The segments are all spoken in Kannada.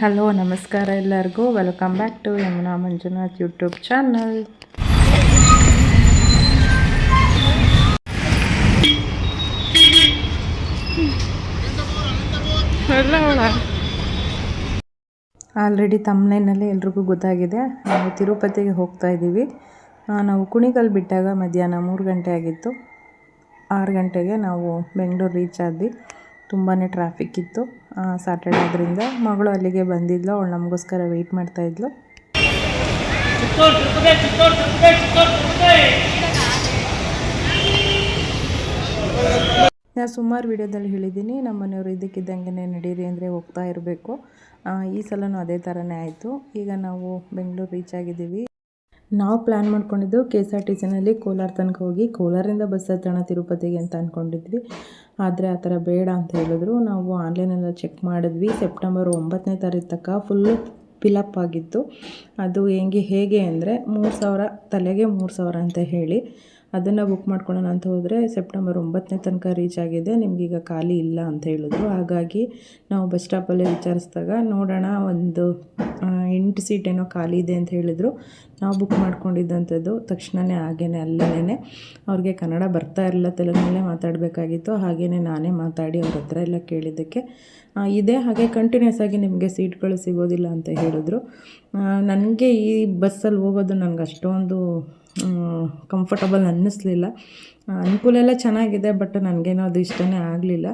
ಹಲೋ, ನಮಸ್ಕಾರ ಎಲ್ಲರಿಗೂ. Welcome back to Yamuna Manjunath YouTube channel already ತಮ್ಮನೇನಲ್ಲಿ ಎಲ್ರಿಗೂ ಗೊತ್ತಾಗಿದೆ. ನಾವು ತಿರುಪತಿಗೆ ಹೋಗ್ತಾ ಇದ್ದೀವಿ. ನಾವು ಕುಣಿಗಲ್ ಬಿಟ್ಟಾಗ ಮಧ್ಯಾಹ್ನ ಮೂರು ಗಂಟೆ ಆಗಿತ್ತು. ಆರು ಗಂಟೆಗೆ ನಾವು ಬೆಂಗಳೂರು ರೀಚ್ ಆದ್ವಿ. ತುಂಬಾ ಟ್ರಾಫಿಕ್ ಇತ್ತು. ಸ್ಯಾಟರ್ಡೆ ಆದ್ದರಿಂದ ಮಗಳು ಅಲ್ಲಿಗೆ ಬಂದಿದ್ಲು ಅವಳು ನಮಗೋಸ್ಕರ ವೆಯ್ಟ್ ಮಾಡ್ತಾಯಿದ್ಲು ನಾನು ಸುಮಾರು ವಿಡಿಯೋದಲ್ಲಿ ಹೇಳಿದ್ದೀನಿ ನಮ್ಮ ಮನೆಯವರು ಇದಕ್ಕಿದ್ದಂಗೆ ನಡೀರಿ ಅಂದರೆ ಹೋಗ್ತಾ ಇರಬೇಕು. ಈ ಸಲನೂ ಅದೇ ಥರನೇ ಆಯಿತು. ಈಗ ನಾವು ಬೆಂಗಳೂರು ರೀಚ್ ಆಗಿದ್ದೀವಿ. ನಾವು ಪ್ಲ್ಯಾನ್ ಮಾಡ್ಕೊಂಡಿದ್ದು ಕೆ ಎಸ್ ಆರ್ ಟಿ ಸಿನಲ್ಲಿ ಕೋಲಾರ ತನಕ ಹೋಗಿ ಕೋಲಾರಿಂದ ಬಸ್ ಹತ್ತೋಣ ತಿರುಪತಿಗೆ ಅಂತ ಅಂದ್ಕೊಂಡಿದ್ವಿ ಆದರೆ ಆ ಥರ ಬೇಡ ಅಂತ ಹೇಳಿದ್ರು. ನಾವು ಆನ್ಲೈನೆಲ್ಲ ಚೆಕ್ ಮಾಡಿದ್ವಿ. ಸೆಪ್ಟೆಂಬರ್ ಒಂಬತ್ತನೇ ತಾರೀಕು ತನಕ ಫುಲ್ಲು ಫಿಲಪ್ ಆಗಿತ್ತು. ಅದು ಹೆಂಗೆ, ಹೇಗೆ ಅಂದರೆ ಮೂರು ಸಾವಿರ, ತಲೆಗೆ ಮೂರು ಸಾವಿರ ಅಂತ ಹೇಳಿ. ಅದನ್ನು ಬುಕ್ ಮಾಡ್ಕೊಳ್ಳೋಣ ಅಂತ ಹೋದರೆ ಸೆಪ್ಟೆಂಬರ್ ಒಂಬತ್ತನೇ ತನಕ ರೀಚ್ ಆಗಿದೆ. ನಿಮಗೀಗ ಖಾಲಿ ಇಲ್ಲ ಅಂತ ಹೇಳಿದ್ರು. ಹಾಗಾಗಿ ನಾವು ಬಸ್ ಸ್ಟಾಪಲ್ಲೇ ವಿಚಾರಿಸಿದಾಗ, ನೋಡೋಣ ಒಂದು ಎಂಟು ಸೀಟ್ ಏನೋ ಖಾಲಿ ಇದೆ ಅಂತ ಹೇಳಿದರು. ನಾವು ಬುಕ್ ಮಾಡ್ಕೊಂಡಿದ್ದಂಥದ್ದು ತಕ್ಷಣವೇ ಹಾಗೇ ಅಲ್ಲೇ ಅವ್ರಿಗೆ ಕನ್ನಡ ಬರ್ತಾ ಇರಲಿಲ್ಲ ತೆಲುಗಿನಲ್ಲೇ ಮಾತಾಡಬೇಕಾಗಿತ್ತು. ಹಾಗೆಯೇ ನಾನೇ ಮಾತಾಡಿ ಅವ್ರ ಹತ್ರ ಎಲ್ಲ ಕೇಳಿದ್ದಕ್ಕೆ. ಇದೆ ಹಾಗೆ ಕಂಟಿನ್ಯೂಸ್ ಆಗಿ ನಿಮಗೆ ಸೀಟ್ಗಳು ಸಿಗೋದಿಲ್ಲ ಅಂತ ಹೇಳಿದ್ರು. ನನಗೆ ಈ ಬಸ್ಸಲ್ಲಿ ಹೋಗೋದು ನನಗೆ ಅಷ್ಟೊಂದು ಕಂಫರ್ಟಬಲ್ ಅನ್ನಿಸ್ಲಿಲ್ಲ. ಅನುಕೂಲ ಎಲ್ಲ ಚೆನ್ನಾಗಿದೆ ಬಟ್ ನನಗೇನೋ ಅದು ಇಷ್ಟನೇ ಆಗಲಿಲ್ಲ.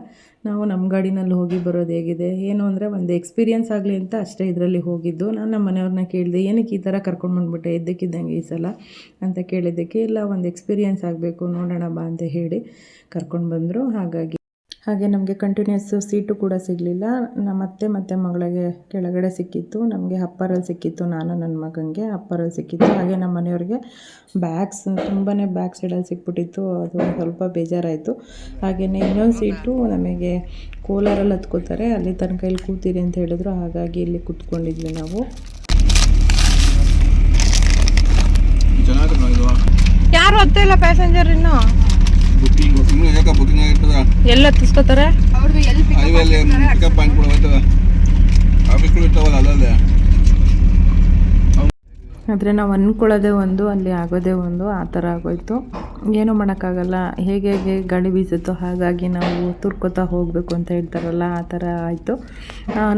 ನಾವು ನಮ್ಮ ಗಾಡಿನಲ್ಲಿ ಹೋಗಿ ಬರೋದು ಹೇಗಿದೆ? ಏನು ಅಂದರೆ ಒಂದು ಎಕ್ಸ್ಪೀರಿಯೆನ್ಸ್ ಆಗಲಿ ಅಂತ ಅಷ್ಟೇ ಇದರಲ್ಲಿ ಹೋಗಿದ್ದು. ನಾನು ನಮ್ಮ ಮನೆಯವ್ರನ್ನ ಕೇಳಿದೆ, ಏನಕ್ಕೆ ಈ ಥರ ಕರ್ಕೊಂಡು ಬಂದುಬಿಟ್ಟೆ? ಇದ್ದಕ್ಕಿದ್ದಂಗೆ ಈ ಸಲ? ಅಂತ ಕೇಳಿದ್ದಕ್ಕೆ, ಇಲ್ಲ, ಒಂದು ಎಕ್ಸ್ಪೀರಿಯನ್ಸ್ ಆಗಬೇಕು, ನೋಡೋಣ ಬಾ, ಅಂತ ಹೇಳಿ ಕರ್ಕೊಂಡು ಬಂದರು. ಹಾಗಾಗಿ ಹಾಗೆ ನಮಗೆ ಕಂಟಿನ್ಯೂಸ್ ಸೀಟು ಕೂಡ ಸಿಗಲಿಲ್ಲ. ನಮ್ಮ ಅತ್ತೆ ಮತ್ತು ಮಗಳಿಗೆ ಕೆಳಗಡೆ ಸಿಕ್ಕಿತ್ತು. ನಮಗೆ ಅಪ್ಪರಲ್ಲಿ ಸಿಕ್ಕಿತ್ತು ನಾನು ನನ್ನ ಮಗನಿಗೆ ಅಪ್ಪರಲ್ಲಿ ಸಿಕ್ಕಿತ್ತು. ಹಾಗೆ ನಮ್ಮ ಮನೆಯವ್ರಿಗೆ ಬ್ಯಾಗ್ಸ್ ತುಂಬಾ ಬ್ಯಾಕ್ ಸೈಡಲ್ಲಿ ಸಿಕ್ಬಿಟ್ಟಿತ್ತು. ಅದು ಒಂದ್ ಸ್ವಲ್ಪ ಬೇಜಾರಾಯಿತು. ಹಾಗೆಯೇ ಇನ್ನೊಂದು ಸೀಟು ನಮಗೆ ಕೋಲಾರಲ್ಲಿ ಹತ್ಕೋತಾರೆ. ಅಲ್ಲಿ ತನಕ ಇಲ್ಲಿ ಕೂತೀರಿ ಅಂತ ಹೇಳಿದ್ರು. ಹಾಗಾಗಿ ಇಲ್ಲಿ ಕೂತ್ಕೊಂಡಿದ್ವಿ ನಾವು. ಯಾರು ಹತ್ತಿಲ್ಲ ಪ್ಯಾಸೆಂಜರ್ ಇನ್ನು? ಆಗಿರ್ತದ ಎಲ್ಲ ಹತ್ತಿಸ್ಕೋತಾರೆ ಹೈವೇಲಿ ಪಿಕಪ್ ಪಾಯಿಂಟ್ ಕೂಡ ಹೋಯ್ತದ? ಆಫೀಸ್ಗಳು ಇರ್ತಾವಲ್ಲ ಅಲ್ಲಲ್ಲೇ? ಆದರೆ ನಾವು ಅಂದ್ಕೊಳ್ಳೋದೇ ಒಂದು ಅಲ್ಲಿ ಆಗೋದೇ ಒಂದು ಆ ಥರ ಆಗೋಯ್ತು. ಏನೂ ಮಾಡೋಕ್ಕಾಗಲ್ಲ. ಹೇಗೆ ಹೇಗೆ ಗಾಳಿ ಬೀಸುತ್ತೋ ಹಾಗಾಗಿ ನಾವು ತುರ್ಕೋತಾ ಹೋಗಬೇಕು ಅಂತ ಹೇಳ್ತಾರಲ್ಲ ಆ ಥರ ಆಯಿತು.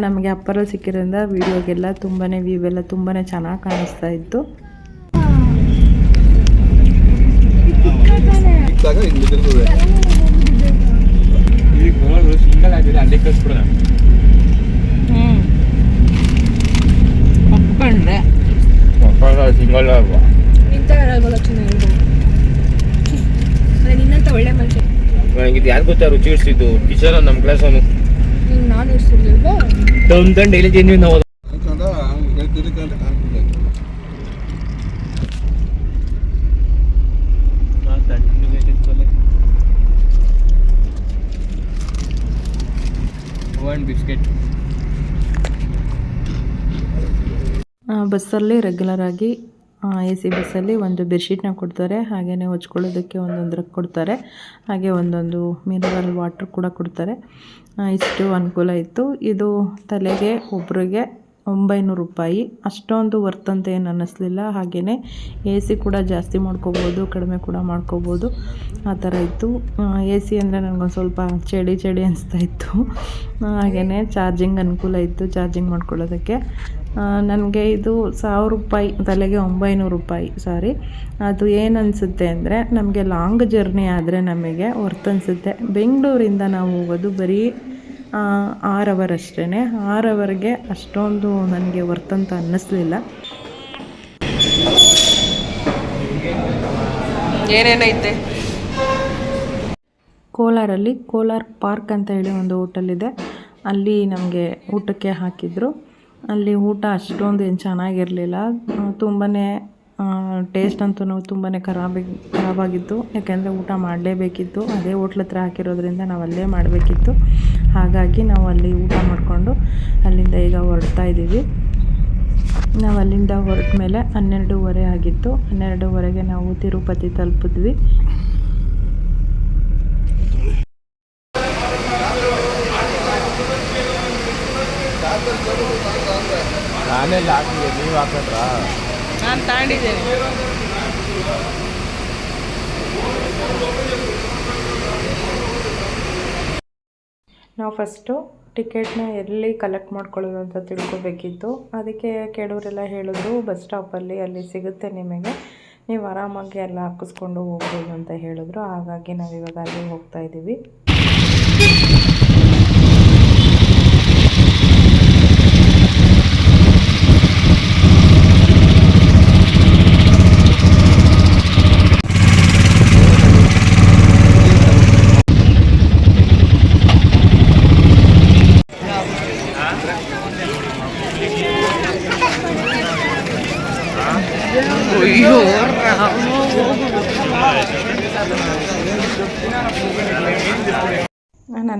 ನಮಗೆ ಅಪ್ಪರಲ್ಲಿ ಸಿಕ್ಕಿರೋದ್ರಿಂದ ವೀಡಿಯೋಗೆಲ್ಲ ತುಂಬಾ ವ್ಯೂ ಎಲ್ಲ ತುಂಬಾ ಚೆನ್ನಾಗಿ ಕಾಣಿಸ್ತಾ ಇತ್ತು. ಇದ್ದಾಗ ಹಿಂಗೆ ಬಿದ್ದಿರ್ತದೆ. ಈಗ ಬರೋದು ಸಿಂಗಲ್ ಆಗಿದೆ ಅಲ್ಲಿ ಕಳ್ಸ್ಬಿಡೋಣ. ಹ್ಞೂ ಒಪ್ಕೊಂಡ್ರೆ. ಸಿಂಗಲ್ ನಾನು ಒಳ್ಳೆ ಮನುಷ್ಯ. ನನಗೆ ಇದು ಯಾರು ಗೊತ್ತಾ ರುಚಿ ಇಡ್ಸಿದ್ದು ಟೀಚರ್ ನಮ್ಮ ಕ್ಲಾಸ್ ಅವನು. ನೀನು ನಾನು ಇಡ್ಸಿರ್ಲಿಲ್ವಾ ತಂದು ತಂದು ಡೈಲಿ ತಿಂದ್ವಿ ನಾವು ಹೇಳ್ತಿದ್ದಕ್ಕೆ ಅಂತ ಒನ್ ಬಿಸ್ಕೆಟ್ ಬಸ್ಸಲ್ಲಿ ರೆಗ್ಯುಲರ್ ಆಗಿ ಎ ಸಿ ಬಸ್ಸಲ್ಲಿ ಒಂದು ಬೆಡ್ಶೀಟ್ನ ಕೊಡ್ತಾರೆ. ಹಾಗೆಯೇ ಹೊಚ್ಕೊಳ್ಳೋದಕ್ಕೆ ಒಂದೊಂದು ಕೊಡ್ತಾರೆ. ಹಾಗೆ ಒಂದೊಂದು ಮಿನರಲ್ ವಾಟ್ರ್ ಕೂಡ ಕೊಡ್ತಾರೆ. ಇಷ್ಟು ಅನುಕೂಲ ಇತ್ತು. ಇದು ತಲೆಗೆ ಒಬ್ಬರಿಗೆ ಒಂಬೈನೂರು ರೂಪಾಯಿ. ಅಷ್ಟೊಂದು ವರ್ತ್ ಅಂತ ಏನು ಅನ್ನಿಸ್ಲಿಲ್ಲ. ಹಾಗೆಯೇ ಎ ಸಿ ಕೂಡ ಜಾಸ್ತಿ ಮಾಡ್ಕೋಬೋದು, ಕಡಿಮೆ ಕೂಡ ಮಾಡ್ಕೋಬೋದು. ಆ ಥರ ಇತ್ತು. ಎ ಸಿ ಅಂದರೆ ನನಗೊಂದು ಸ್ವಲ್ಪ ಚಳಿ ಚಳಿ ಅನಿಸ್ತಾ ಇತ್ತು. ಹಾಗೆಯೇ ಚಾರ್ಜಿಂಗ್ ಅನುಕೂಲ ಇತ್ತು ಚಾರ್ಜಿಂಗ್ ಮಾಡ್ಕೊಳ್ಳೋದಕ್ಕೆ. ನನಗೆ ಇದು ಸಾವಿರ ರೂಪಾಯಿ, ತಲೆಗೆ ಒಂಬೈನೂರು ರೂಪಾಯಿ ಸಾರಿ ಅದು ಏನು ಅನಿಸುತ್ತೆ ಅಂದರೆ ನಮಗೆ ಲಾಂಗ್ ಜರ್ನಿ ಆದರೆ ನಮಗೆ ವರ್ತ್ ಅನಿಸುತ್ತೆ. ಬೆಂಗಳೂರಿಂದ ನಾವು ಹೋಗೋದು ಬರೀ ಆರು ಅವರ್ ಅಷ್ಟೇ ಆರು ಅವರ್ಗೆ ಅಷ್ಟೊಂದು ನನಗೆ ವರ್ತ್ ಅಂತ ಅನ್ನಿಸ್ಲಿಲ್ಲ. ಏನೇನೈತೆ? ಕೋಲಾರಲ್ಲಿ ಕೋಲಾರ್ ಪಾರ್ಕ್ ಅಂತ ಹೇಳಿ ಒಂದು ಹೋಟೆಲ್ ಇದೆ ಅಲ್ಲಿ ನಮಗೆ ಊಟಕ್ಕೆ ಹಾಕಿದ್ರು. ಅಲ್ಲಿ ಊಟ ಅಷ್ಟೊಂದು ಏನು ಚೆನ್ನಾಗಿರಲಿಲ್ಲ. ತುಂಬಾ ಟೇಸ್ಟ್ ಅಂತೂ ತುಂಬಾ ಖರಾಬಿ, ಖರಾಬಾಗಿತ್ತು. ಯಾಕೆಂದರೆ ಊಟ ಮಾಡಲೇಬೇಕಿತ್ತು. ಅದೇ ಹೋಟ್ಲ್ ಹತ್ರ ಹಾಕಿರೋದ್ರಿಂದ ನಾವು ಅಲ್ಲೇ ಮಾಡಬೇಕಿತ್ತು. ಹಾಗಾಗಿ ನಾವು ಅಲ್ಲಿ ಊಟ ಮಾಡಿಕೊಂಡು ಅಲ್ಲಿಂದ ಈಗ ಹೊರಡ್ತಾ ಇದ್ದೀವಿ. ನಾವು ಅಲ್ಲಿಂದ ಹೊರಟ ಮೇಲೆ ಹನ್ನೆರಡೂವರೆ ಆಗಿತ್ತು. ಹನ್ನೆರಡೂವರೆಗೆ ನಾವು ತಿರುಪತಿ ತಲುಪಿದ್ವಿ. ನಾನೆಲ್ಲ ಹಾಕಿದೆ ನೀವು ಹಾಕೊಂಡ್ರಾ ನಾನು ತಗೊಂಡಿದ್ದೇನೆ. ನಾವು ಫಸ್ಟು ಟಿಕೆಟ್ನ ಎಲ್ಲಿ ಕಲೆಕ್ಟ್ ಮಾಡ್ಕೊಳ್ಳೋದು ಅಂತ ತಿಳ್ಕೊಬೇಕಿತ್ತು. ಅದಕ್ಕೆ ಕೆಲವರೆಲ್ಲ ಹೇಳಿದ್ರು, ಬಸ್ ಸ್ಟಾಪಲ್ಲಿ ಅಲ್ಲಿ ಸಿಗುತ್ತೆ ನಿಮಗೆ. ನೀವು ಆರಾಮಾಗಿ ಎಲ್ಲ ಹಾಕಿಸ್ಕೊಂಡು ಹೋಗ್ಬೋದು ಅಂತ ಹೇಳಿದ್ರು. ಹಾಗಾಗಿ ನಾವು ಇವಾಗ ಅಲ್ಲಿ ಹೋಗ್ತಾ ಇದ್ದೀವಿ.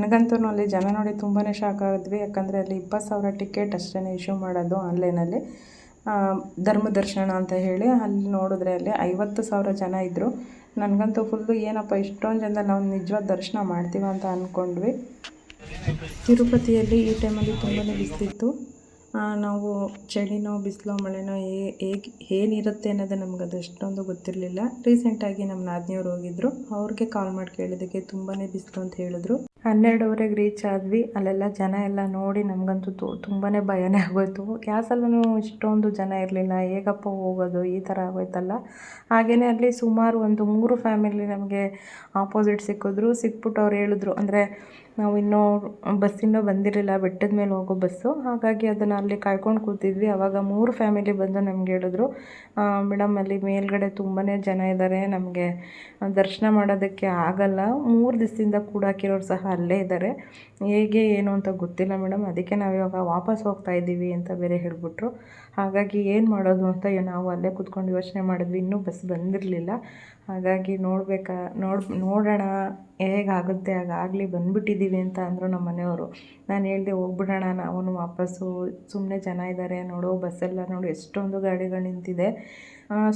ನನಗಂತೂ ಅಲ್ಲಿ ಜನ ನೋಡಿ ತುಂಬಾ ಶಾಕ್ ಆಗಿದ್ವಿ ಯಾಕಂದರೆ ಅಲ್ಲಿ ಇಪ್ಪತ್ತು ಸಾವಿರ ಟಿಕೆಟ್ ಅಷ್ಟೇ ಇಶ್ಯೂ ಮಾಡೋದು ಆನ್ಲೈನಲ್ಲಿ ಧರ್ಮ ದರ್ಶನ ಅಂತ ಹೇಳಿ ಅಲ್ಲಿ ನೋಡಿದ್ರೆ ಅಲ್ಲಿ ಐವತ್ತು ಸಾವಿರ ಜನ ಇದ್ದರು ನನಗಂತೂ ಫುಲ್ಲು ಏನಪ್ಪ, ಇಷ್ಟೊಂದು ಜನ ನಾವು ನಿಜವಾದ ದರ್ಶನ ಮಾಡ್ತೀವ ಅಂತ ಅಂದ್ಕೊಂಡ್ವಿ ತಿರುಪತಿಯಲ್ಲಿ ಈ ಟೈಮಲ್ಲಿ ತುಂಬಾ ಬಿಸಿಲಿತ್ತು. ನಾವು ಚಳಿನೋ, ಬಿಸಿಲೋ, ಮಳೆನೋ ಹೇಗೆ, ಏನಿರುತ್ತೆ ಅನ್ನೋದು ನಮ್ಗೆ ಅದು ಅಷ್ಟೊಂದು ಗೊತ್ತಿರಲಿಲ್ಲ. ರೀಸೆಂಟಾಗಿ ನಮ್ಮ ನಾದಿನಿಯವ್ರು ಹೋಗಿದ್ರು. ಅವ್ರಿಗೆ ಕಾಲ್ ಮಾಡಿ ಕೇಳಿದ್ದಕ್ಕೆ ತುಂಬಾ ಬಿಸಿಲು ಅಂತ ಹೇಳಿದ್ರು. ಹನ್ನೆರಡುವರೆಗೆ ರೀಚ್ ಆದ್ವಿ. ಅಲ್ಲೆಲ್ಲ ಜನ ಎಲ್ಲ ನೋಡಿ ನಮಗಂತೂ ತು ತುಂಬಾ ಭಯನೇ ಆಗೋಯ್ತು. ಗ್ಯಾಸಲ್ಲೂ ಇಷ್ಟೊಂದು ಜನ ಇರಲಿಲ್ಲ. ಹೇಗಪ್ಪ ಹೋಗೋದು? ಈ ಥರ ಆಗೋಯ್ತಲ್ಲ. ಹಾಗೆಯೇ ಅಲ್ಲಿ ಸುಮಾರು ಒಂದು ಮೂರು ಫ್ಯಾಮಿಲಿ ನಮಗೆ ಆಪೋಸಿಟ್ ಸಿಕ್ಕಿದ್ರು. ಸಿಕ್ಬಿಟ್ಟು ಅವ್ರು ಹೇಳಿದ್ರು. ಅಂದರೆ ನಾವು ಇನ್ನೂ ಬಸ್ ಇನ್ನೂ ಬಂದಿರಲಿಲ್ಲ, ಬೆಟ್ಟದ ಮೇಲೆ ಹೋಗೋ ಬಸ್ಸು ಹಾಗಾಗಿ ಅದನ್ನು ಅಲ್ಲಿ ಕಾಯ್ಕೊಂಡು ಕೂತಿದ್ವಿ. ಆವಾಗ ಮೂರು ಫ್ಯಾಮಿಲಿ ಬಂದು ನಮ್ಗೆ ಹೇಳಿದ್ರು ಮೇಡಮ್ ಅಲ್ಲಿ ಮೇಲ್ಗಡೆ ತುಂಬಾ ಜನ ಇದ್ದಾರೆ ನಮಗೆ ದರ್ಶನ ಮಾಡೋದಕ್ಕೆ ಆಗಲ್ಲ. ಮೂರು ದಿವಸದಿಂದ ಕೂಡಾಕಿರೋರು ಸಹ ಅಲ್ಲೇ ಇದ್ದಾರೆ ಹೇಗೆ, ಏನು ಅಂತ ಗೊತ್ತಿಲ್ಲ ಮೇಡಮ್ ಅದಕ್ಕೆ ನಾವು ಇವಾಗ ವಾಪಸ್ ಹೋಗ್ತಾ ಇದ್ದೀವಿ ಅಂತ ಬೇರೆ ಹೇಳಿಬಿಟ್ರು. ಹಾಗಾಗಿ ಏನು ಮಾಡೋದು ಅಂತ ನಾವು ಅಲ್ಲೇ ಕೂತ್ಕೊಂಡು ಯೋಚನೆ ಮಾಡಿದ್ವಿ. ಇನ್ನೂ ಬಸ್ ಬಂದಿರಲಿಲ್ಲ. ಹಾಗಾಗಿ ನೋಡ್ಬೇಕಾ, ನೋಡಿ, ನೋಡೋಣ ಹೇಗಾಗುತ್ತೆ ಆಗಲಿ ಬಂದುಬಿಟ್ಟಿದ್ದೀವಿ ಅಂತ ಅಂದರು ನಮ್ಮ ಮನೆಯವರು. ನಾನು ಹೇಳಿದೆ, ಹೋಗ್ಬಿಡೋಣ ನಾವೂ ವಾಪಸ್ಸು. ಸುಮ್ಮನೆ ಜನ ಇದ್ದಾರೆ ನೋಡು, ಬಸ್ಸೆಲ್ಲ ನೋಡು, ಎಷ್ಟೊಂದು ಗಾಡಿಗಳು ನಿಂತಿದೆ.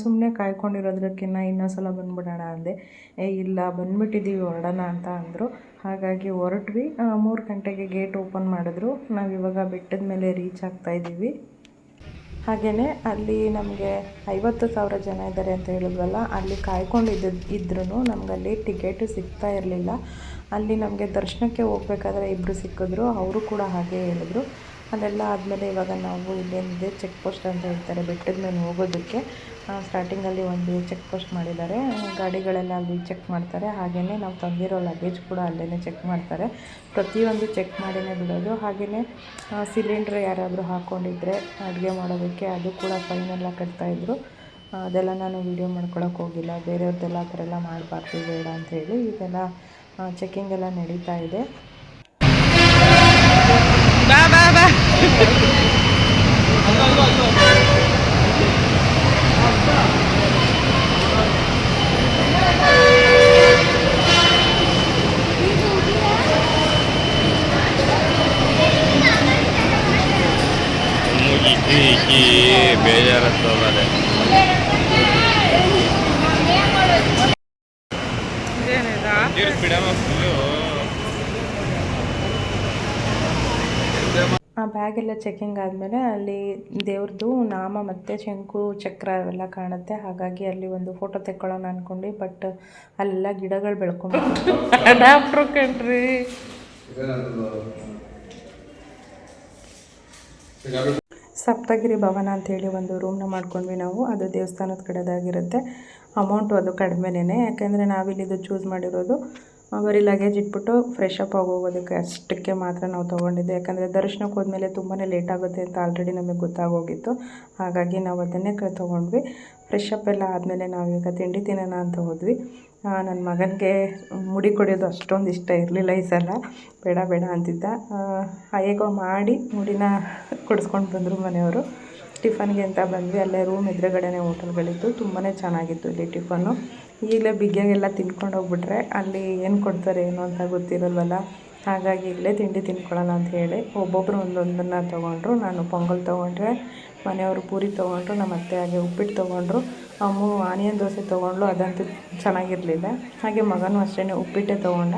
ಸುಮ್ಮನೆ ಕಾಯ್ಕೊಂಡಿರೋದಕ್ಕಿಂತ ಇನ್ನೊಂದು ಸಲ ಬಂದ್ಬಿಡೋಣ ಅಂದೆ. ಏ, ಇಲ್ಲ ಬಂದುಬಿಟ್ಟಿದ್ದೀವಿ ಹೊರಡೋಣ ಅಂತ ಅಂದರು. ಹಾಗಾಗಿ ಹೊರಟ್ವಿ. ಮೂರು ಗಂಟೆಗೆ ಗೇಟ್ ಓಪನ್ ಮಾಡಿದ್ರು. ನಾವು ಇವಾಗ ಬೆಟ್ಟದ ಮೇಲೆ ರೀಚ್ ಆಗ್ತಾ ಇದ್ದೀವಿ ಹಾಗೆಯೇ ಅಲ್ಲಿ ನಮಗೆ ಐವತ್ತು ಸಾವಿರ ಜನ ಇದ್ದಾರೆ ಅಂತ ಹೇಳಿದ್ವಲ್ಲ, ಅಲ್ಲಿ ಕಾಯ್ಕೊಂಡಿದ್ದು ಇದ್ರೂ ನಮಗಲ್ಲಿ ಟಿಕೆಟು ಸಿಗ್ತಾ ಇರಲಿಲ್ಲ. ಅಲ್ಲಿ ನಮಗೆ ದರ್ಶನಕ್ಕೆ ಹೋಗ್ಬೇಕಾದ್ರೆ ಇಬ್ಬರು ಸಿಕ್ಕಿದ್ರು, ಅವರು ಕೂಡ ಹಾಗೆ ಹೇಳಿದ್ರು. ಅದೆಲ್ಲ ಆದಮೇಲೆ ಇವಾಗ ನಾವು ಇಲ್ಲೇನಿದೆ ಚೆಕ್ ಪೋಸ್ಟ್ ಅಂತ ಹೇಳ್ತಾರೆ, ಬೆಟ್ಟದ ಮೇಲೆ ಹೋಗೋದಕ್ಕೆ. ಸ್ಟಾರ್ಟಿಂಗಲ್ಲಿ ಒಂದು ಚೆಕ್ ಪೋಸ್ಟ್ ಮಾಡಿದ್ದಾರೆ. ಗಾಡಿಗಳೆಲ್ಲ ಅಲ್ಲಿ ಚೆಕ್ ಮಾಡ್ತಾರೆ. ಹಾಗೆಯೇ ನಾವು ತಂದಿರೋ ಲಗೇಜ್ ಕೂಡ ಅಲ್ಲೇ ಚೆಕ್ ಮಾಡ್ತಾರೆ. ಪ್ರತಿಯೊಂದು ಚೆಕ್ ಮಾಡಿನೇ ಬಿಡೋದು. ಹಾಗೆಯೇ ಸಿಲಿಂಡ್ರ್ ಯಾರಾದರೂ ಹಾಕ್ಕೊಂಡಿದ್ರೆ ಅಡುಗೆ ಮಾಡೋದಕ್ಕೆ ಅದು ಕೂಡ ಫೈನೆಲ್ಲ ಕಟ್ತಾಯಿದ್ರು ಅದೆಲ್ಲ ನಾನು ವೀಡಿಯೋ ಮಾಡ್ಕೊಳಕ್ಕೆ ಹೋಗಿಲ್ಲ. ಬೇರೆಯವ್ರದ್ದೆಲ್ಲ ಆ ಥರ ಎಲ್ಲ ಮಾಡಬಾರ್ದು, ಬೇಡ ಅಂಥೇಳಿ ಈಗೆಲ್ಲ ಚೆಕ್ಕಿಂಗ್ ಎಲ್ಲ ನಡೀತಾ ಇದೆ. ಬಾ ಬಾ ಬಾ. ಬೇಜಾರತ್ತು ಆ ಬ್ಯಾಗ್ ಎಲ್ಲ ಚೆಕಿಂಗ್ ಆದಮೇಲೆ ಅಲ್ಲಿ ದೇವ್ರದ್ದು ನಾಮ ಮತ್ತು ಶಂಕು ಚಕ್ರ ಅವೆಲ್ಲ ಕಾಣುತ್ತೆ. ಹಾಗಾಗಿ ಅಲ್ಲಿ ಒಂದು ಫೋಟೋ ತೆಕ್ಕೊಳ್ಳೋಣ ಅಂದ್ಕೊಂಡು ಬಟ್ ಅಲ್ಲೆಲ್ಲ ಗಿಡಗಳು ಬೆಳ್ಕೊಂಡು ಅಡಾಪ್ಟ್ರು ಕಣ್ರಿ. ಸಪ್ತಗಿರಿ ಭವನ ಅಂತೇಳಿ ಒಂದು ರೂಮ್ನ ಮಾಡ್ಕೊಂಡ್ವಿ ನಾವು. ಅದು ದೇವಸ್ಥಾನದ ಕಡೆದಾಗಿರುತ್ತೆ. ಅಮೌಂಟು ಅದು ಕಡಿಮೆನೇ ಯಾಕೆಂದರೆ ನಾವಿಲ್ಲಿದ್ದು ಚೂಸ್ ಮಾಡಿರೋದು ಬರೀ ಲಗೇಜ್ ಇಟ್ಬಿಟ್ಟು ಫ್ರೆಶ್ ಅಪ್ ಆಗೋಗೋದಕ್ಕೆ ಅಷ್ಟಕ್ಕೆ ಮಾತ್ರ ನಾವು ತೊಗೊಂಡಿದ್ದು. ಯಾಕಂದರೆ ದರ್ಶನಕ್ಕೆ ಹೋದ್ಮೇಲೆ ತುಂಬಾ ಲೇಟ್ ಆಗುತ್ತೆ ಅಂತ ಆಲ್ರೆಡಿ ನಮಗೆ ಗೊತ್ತಾಗೋಗಿತ್ತು. ಹಾಗಾಗಿ ನಾವು ಅದನ್ನೇ ತೊಗೊಂಡ್ವಿ. ಫ್ರೆಶ್ ಅಪ್ ಎಲ್ಲ ಆದಮೇಲೆ ನಾವೀಗ ತಿಂಡಿ ತಿನ್ನೋಣ ಅಂತ ಹೋದ್ವಿ. ನನ್ನ ಮಗನಿಗೆ ಮುಡಿ ಕೊಡೋದು ಅಷ್ಟೊಂದು ಇಷ್ಟ ಇರಲಿಲ್ಲ ಈ ಸಲ. ಬೇಡ ಬೇಡ ಅಂತಿದ್ದ. ಹೇಗೋ ಮಾಡಿ ಮುಡಿನ ಕೊಡಿಸ್ಕೊಂಡು ಬಂದರು ಮನೆಯವರು. ಟಿಫನ್ಗೆ ಅಂತ ಬಂದ್ವಿ. ಅಲ್ಲೇ ರೂಮ್ ಎದುರುಗಡೆನೇ ಹೋಟೆಲ್ಗಳಿತ್ತು. ತುಂಬಾ ಚೆನ್ನಾಗಿತ್ತು ಇಲ್ಲಿ ಟಿಫನ್ನು. ಈಗಲೇ ಬಿಗ್ಗೆಗೆಲ್ಲ ತಿನ್ಕೊಂಡು ಹೋಗ್ಬಿಟ್ರೆ ಅಲ್ಲಿ ಏನು ಕೊಡ್ತಾರೆ, ಏನು ಅಂತ ಗೊತ್ತಿರಲ್ವಲ್ಲ. ಹಾಗಾಗಿ ಇಲ್ಲೇ ತಿಂಡಿ ತಿಂದ್ಕೊಳ್ಳೋಣ ಅಂತ ಹೇಳಿ ಒಬ್ಬೊಬ್ಬರು ಒಂದೊಂದನ್ನು ತೊಗೊಂಡ್ರು. ನಾನು ಪೊಂಗಲ್ ತೊಗೊಂಡ್ರೆ, ಮನೆಯವರು ಪೂರಿ ತೊಗೊಂಡ್ರು, ನಮ್ಮ ಅತ್ತೆ ಹಾಗೆ ಉಪ್ಪಿಟ್ಟು ತೊಗೊಂಡ್ರು, ಅಮ್ಮು ಆನಿಯನ್ ದೋಸೆ ತೊಗೊಂಡ್ಳು, ಅದಂತೂ ಚೆನ್ನಾಗಿರಲಿಲ್ಲ. ಹಾಗೆ ಮಗನೂ ಅಷ್ಟೇ ಉಪ್ಪಿಟ್ಟೆ ತೊಗೊಂಡ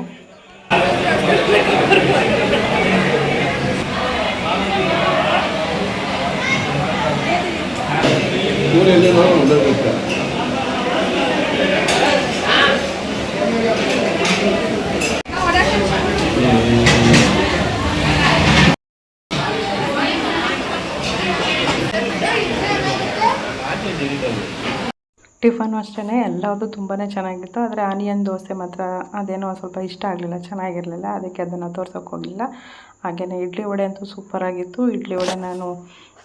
ತಿಂದಿದ್ದು ಟಿಫನು ಅಷ್ಟೇ ಎಲ್ಲದು ತುಂಬಾ ಚೆನ್ನಾಗಿತ್ತು. ಆದರೆ ಆನಿಯನ್ ದೋಸೆ ಮಾತ್ರ ಅದೇನೋ ಸ್ವಲ್ಪ ಇಷ್ಟ ಆಗಲಿಲ್ಲ, ಚೆನ್ನಾಗಿರಲಿಲ್ಲ. ಅದಕ್ಕೆ ಅದನ್ನು ತೋರ್ಸೋಕೆ ಹೋಗಿಲ್ಲ. ಹಾಗೆಯೇ ಇಡ್ಲಿ ವಡೆ ಅಂತೂ ಸೂಪರಾಗಿತ್ತು ಇಡ್ಲಿ ವಡೆ ನಾನು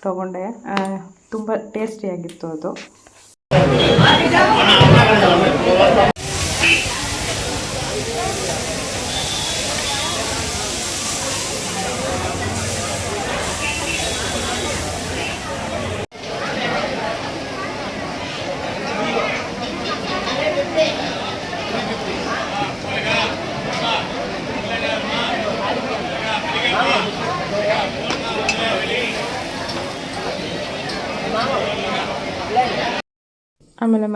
ತೊಗೊಂಡೆ. ತುಂಬ ಟೇಸ್ಟಿಯಾಗಿತ್ತು ಅದು.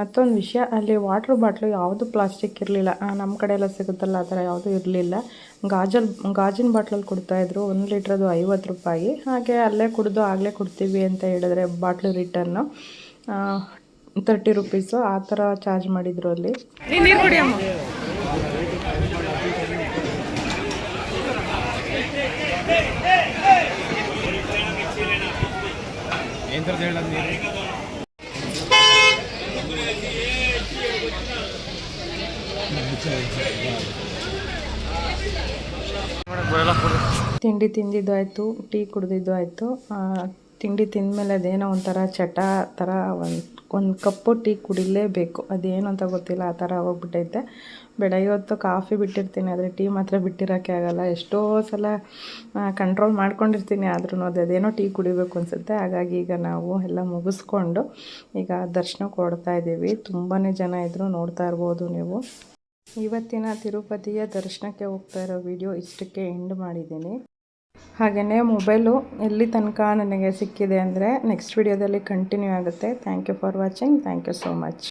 ಮತ್ತೊಂದು ವಿಷಯ ಅಲ್ಲಿ ವಾಟ್ರ್ ಬಾಟ್ಲು ಯಾವುದು ಪ್ಲಾಸ್ಟಿಕ್ ಇರಲಿಲ್ಲ. ನಮ್ಮ ಕಡೆ ಎಲ್ಲ ಸಿಗುತ್ತಲ್ಲ ಆ ಥರ ಯಾವುದೂ ಇರಲಿಲ್ಲ. ಗಾಜಲ್ ಗಾಜಿನ ಬಾಟ್ಲಲ್ಲಿ ಕೊಡ್ತಾಯಿದ್ರು ಒಂದು ಲೀಟ್ರದ್ದು ಐವತ್ತು ರೂಪಾಯಿ. ಹಾಗೆ ಅಲ್ಲೇ ಕುಡಿದು ಆಗಲೇ ಕೊಡ್ತೀವಿ ಅಂತ ಹೇಳಿದ್ರೆ ಬಾಟ್ಲು ರಿಟರ್ನು ತರ್ಟಿ ರುಪೀಸು ಆ ಥರ ಚಾರ್ಜ್ ಮಾಡಿದರು ಅಲ್ಲಿ. ನೀರು ಕುಡಿ ಅಮ್ಮ ಏನ್ ಥರದ್ದು ಹೇಳೋದು ನೀರು ತಿಂಡಿ ತಿಂದಿದ್ದು ಆಯಿತು, ಟೀ ಕುಡಿದಿದ್ದು ಆಯಿತು. ತಿಂಡಿ ತಿಂದಮೇಲೆ ಅದೇನೋ ಒಂಥರ ಚಟ ಥರ ಒಂದು ಒಂದು ಕಪ್ಪು ಟೀ ಕುಡಿಲೇಬೇಕು. ಅದೇನು ಅಂತ ಗೊತ್ತಿಲ್ಲ, ಆ ಥರ ಹೋಗ್ಬಿಟ್ಟೈತೆ. ಬೆಳಗ್ಗೆ ಹೊತ್ತು ಕಾಫಿ ಬಿಟ್ಟಿರ್ತೀನಿ, ಆದರೆ ಟೀ ಮಾತ್ರ ಬಿಟ್ಟಿರೋಕ್ಕೆ ಆಗಲ್ಲ. ಎಷ್ಟೋ ಸಲ ಕಂಟ್ರೋಲ್ ಮಾಡ್ಕೊಂಡಿರ್ತೀನಿ ಆದ್ರೂ ಅದು, ಅದೇನೋ ಟೀ ಕುಡಿಬೇಕು ಅನಿಸುತ್ತೆ. ಹಾಗಾಗಿ ಈಗ ನಾವು ಎಲ್ಲ ಮುಗಿಸ್ಕೊಂಡು ಈಗ ದರ್ಶನ ಕೊಡ್ತಾಯಿದ್ದೀವಿ ಇದ್ದೀವಿ. ತುಂಬಾ ಜನ ಇದ್ದರು ನೋಡ್ತಾ ಇರ್ಬೋದು ನೀವು. ಇವತ್ತಿನ ತಿರುಪತಿಯ ದರ್ಶನಕ್ಕೆ ಹೋಗ್ತಾ ಇರೋ ವಿಡಿಯೋ ಇಷ್ಟಕ್ಕೆ ಎಂಡ್ ಮಾಡಿದ್ದೀನಿ. ಹಾಗೆಯೇ ಮೊಬೈಲು ಎಲ್ಲಿ ತನಕ ನನಗೆ ಸಿಕ್ಕಿದೆ ಅಂದರೆ ನೆಕ್ಸ್ಟ್ ವಿಡಿಯೋದಲ್ಲಿ ಕಂಟಿನ್ಯೂ ಆಗುತ್ತೆ. Thank you for watching thank you so much